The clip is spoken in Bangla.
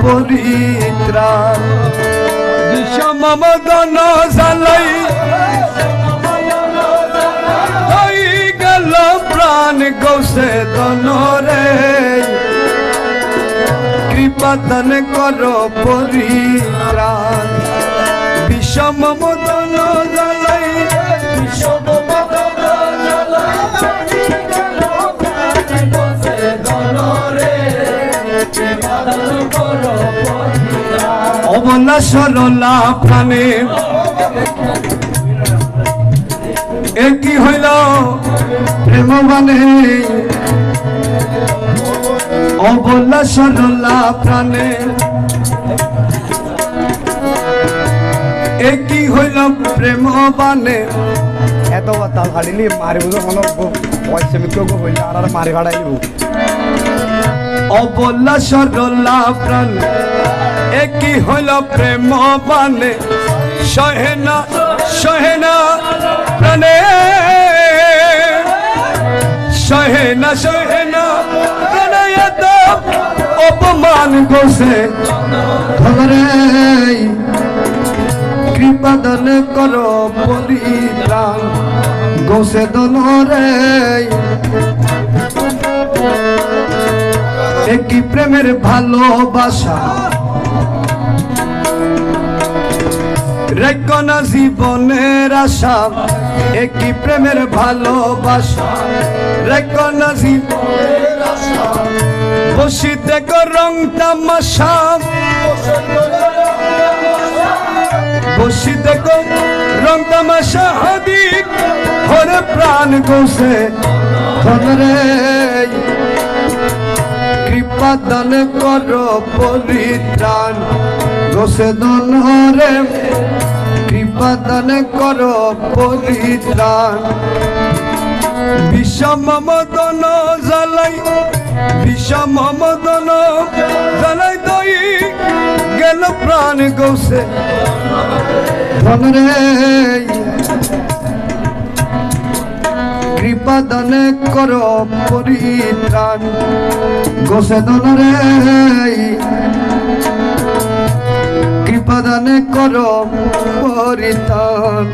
পরিত্রাণ বিষম মদন জালাই। হই গেল প্রাণ গৌসে দনরে। কৃপাদান কর পরিত্রাণ বিষম মদন অবলা সরলা প্রাণে একই হইল? প্রেম মানে অবলা সরলা প্রাণে একই হইল প্রেম বানে এত কথা হারিলি মারিব মনে পয়সা মিত্র হইলে আর মারি ভাড়াইব। অবলা সরলা প্রাণ। একই হইল প্রেম বানে সহেনা সহেনা প্রাণে। সহেনা সহেনা অপমান ধরে কৃপা দান কর পরিত্রাণ। গোসে দনরে একই প্রেমের ভালোবাসা? রেকনা জীবনের আশা একই প্রেমের ভালোবাসা? রেকনা জীবনের আশা। বসিতে রং তামাশা। বসিতে রং তামাশা হাদিক হরে প্রাণ গোসে কৃপা দান কর পরিত্রাণ। গোসে দনরে কৃপা দান কর পরিত্রাণ। বিষম মদন জালাই বিষম মদন জালাই দই, গেল প্রাণ গোসে। ধনরে কৃপা দান কর পরিত্রাণ। গোসে দনরে কৃপাদান কর পরিত্রাণ।